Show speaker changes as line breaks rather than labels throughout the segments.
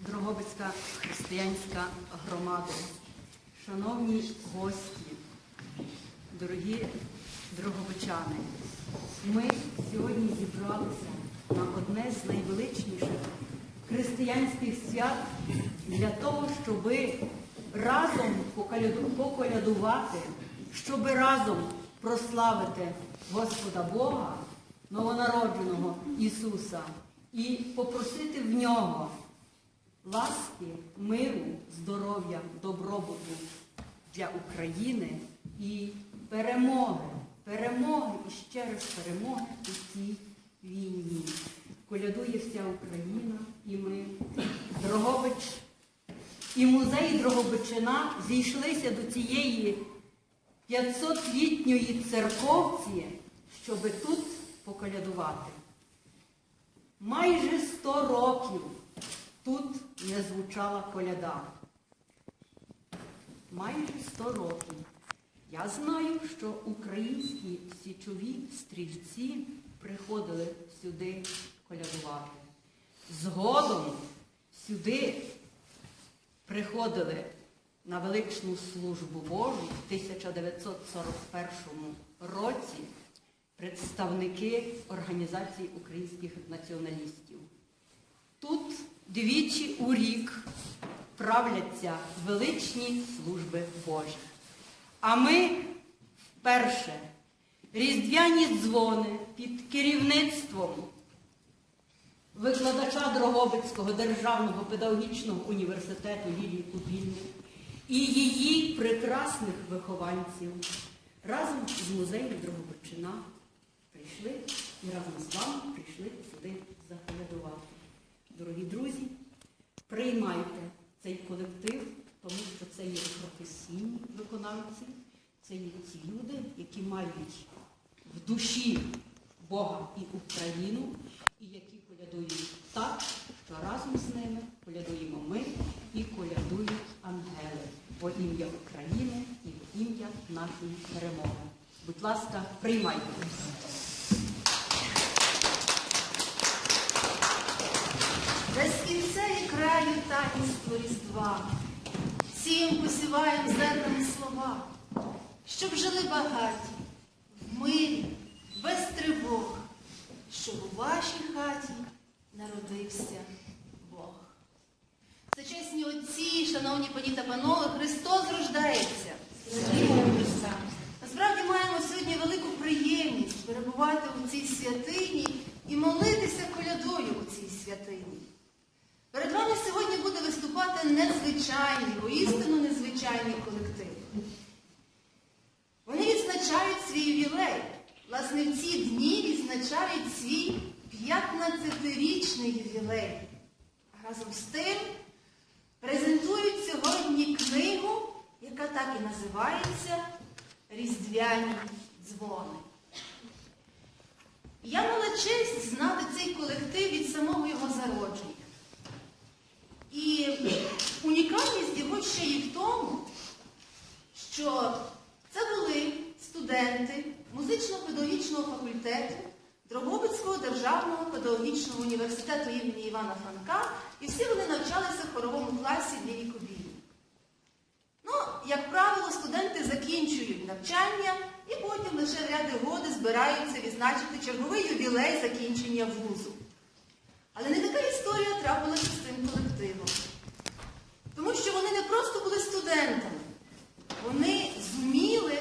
Дрогобицька християнська громада, шановні гості, дорогі дрогобичани, ми сьогодні зібралися на одне з найвеличніших християнських свят для того, щоб разом поколядувати, щоб разом прославити Господа Бога, новонародженого Ісуса і попросити в нього ласки, миру, здоров'я, добробуту для України і перемоги, перемоги і ще раз перемоги у цій війні. Колядує вся Україна і ми, Дрогобич, і музей Дрогобичина зійшлися до цієї 500-літньої церковці, щоби тут поколядувати. Майже 100 років тут не звучала коляда. Майже 100 років. Я знаю, що українські січові стрільці приходили сюди колядувати. Згодом сюди приходили на величну службу Божу в 1941 році представники Організації українських націоналістів. Тут двічі у рік правляться величні служби Божі. А ми вперше різдвяні дзвони під керівництвом викладача Дрогобицького державного педагогічного університету Лілії Кубільни і її прекрасних вихованців разом з музеєм Дрогобичина прийшли і разом з вами прийшли сюди заколядувати. Дорогі друзі, приймайте цей колектив, тому що це є професійні виконавці, це є ці люди, які мають в душі Бога і Україну, і які колядують так, що разом з ними колядуємо ми і колядують ангели во ім'я України і в ім'я нашої перемоги. Будь ласка, приймайте.
Без кінця і краю таїнство Різдва, сієм посіваєм зернами слова, щоб жили багаті, в мирі, без тривог, щоб у вашій хаті народився Бог. Це чесні отці, шановні пані та панове, Христос рождається. Насправді маємо сьогодні велику приємність перебувати у цій святині і молитися колядою у цій святині. Виступати незвичайний, воістину незвичайний колектив. Вони відзначають свій ювілей. Власне, в ці дні відзначають свій 15-річний ювілей. Разом з тим презентують сьогодні книгу, яка так і називається Різдвяні дзвони. Я мала честь знати цей колектив від самого його зародження. І унікальність його ще й в тому, що це були студенти музично-педагогічного факультету Дрогобицького державного педагогічного університету імені Івана Франка, і всі вони навчалися в хоровому класі в Лівій Кобілі. Ну, як правило, студенти закінчують навчання і потім лише ряди годи збираються відзначити черговий ювілей закінчення вузу. Але не така історія трапилася з цим колективом. Тому що вони не просто були студентами, вони зуміли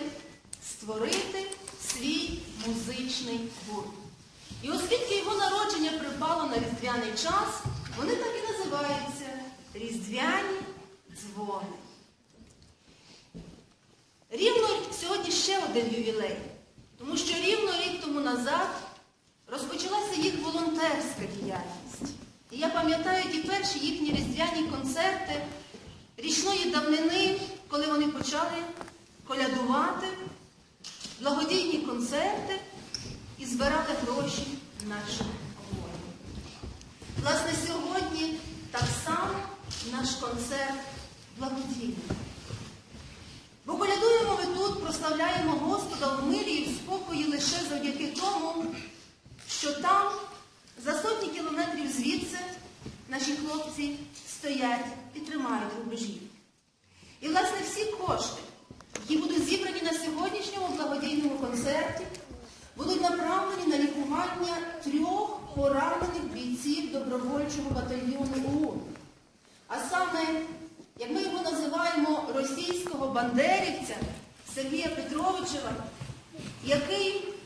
створити свій музичний гурт. І оскільки його народження припало на різдвяний час, вони так і називаються Різдвяні дзвони. Рівно сьогодні ще один ювілей, тому що рівно рік тому назад розпочалася їх волонтерська діяльність. Я пам'ятаю ті перші їхні різдвяні концерти річної давнини, коли вони почали колядувати, благодійні концерти і збирали гроші наших воїнів. Власне, сьогодні так само наш концерт благодійний. Бо колядуємо ми тут, прославляємо Господа в мирі і в спокої лише завдяки тому, що там, за сотні кілометрів звідси, наші хлопці стоять і тримають рубежі. І, власне, всі кошти, які будуть зібрані на сьогоднішньому благодійному концерті, будуть направлені на лікування трьох поранених бійців добровольчого батальйону ОУН. А саме, як ми його називаємо, російського бандерівця Сергія Петровичева, який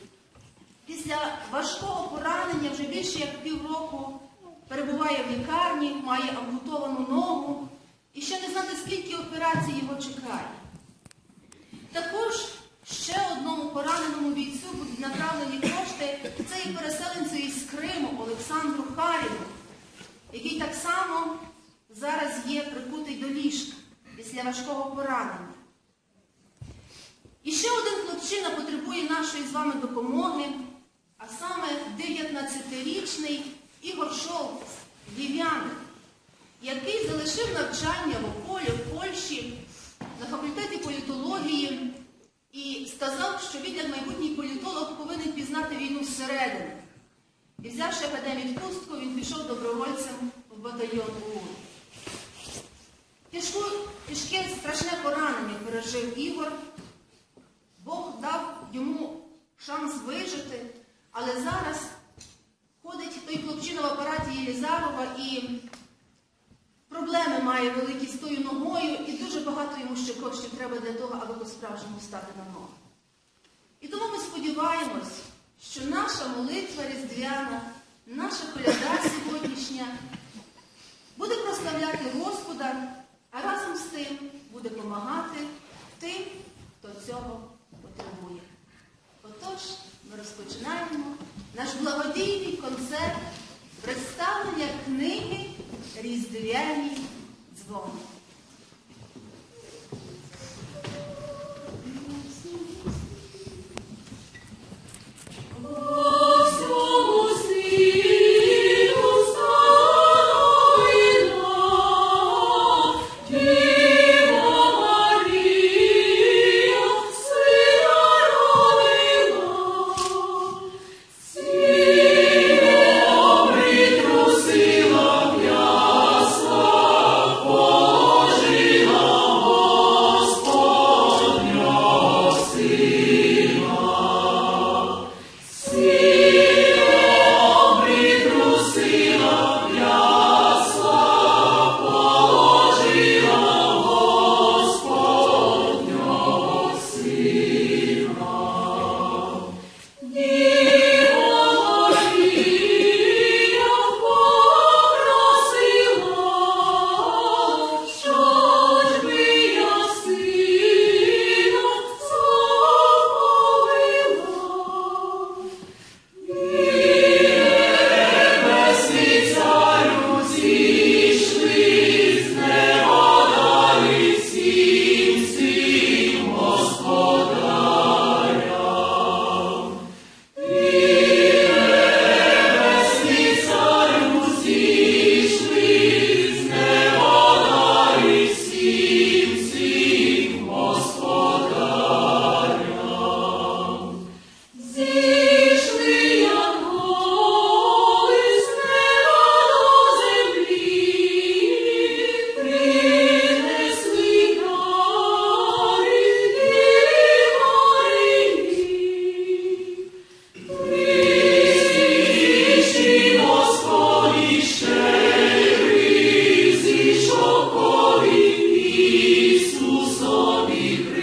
після важкого поранення вже більше як півроку перебуває в лікарні, має ампутовану ногу і ще не знати, скільки операцій його чекає. Також ще одному пораненому бійцю будуть направлені кошти. Це і переселенцю із Криму Олександру Харіну, який так само зараз є прикутий до ліжка після важкого поранення. І ще один хлопчина потребує нашої з вами допомоги, а саме 19-річний Ігор Шолтес, львів'янин, який залишив навчання в Ополі, в Польщі на факультеті політології і сказав, що він як майбутній політолог повинен пізнати війну зсередини. І взявши академію-відпустку, він пішов добровольцем в батальйон. Тяжку, тяжке страшне поранення пережив Ігор. Бог дав йому шанс вижити, але зараз ходить той хлопчина в апараті Єлізарова і проблеми має великі з тою ногою, і дуже багато йому ще коштів треба для того, аби по-справжньому стати на ноги. І тому ми сподіваємось, що наша молитва різдвяна, наша коляда сьогоднішня буде прославляти Господа, а разом з тим буде допомагати тим, хто цього потребує. Отож, ми розпочинаємо наш благодійний концерт представлення книги Різдвяні дзвони. собі.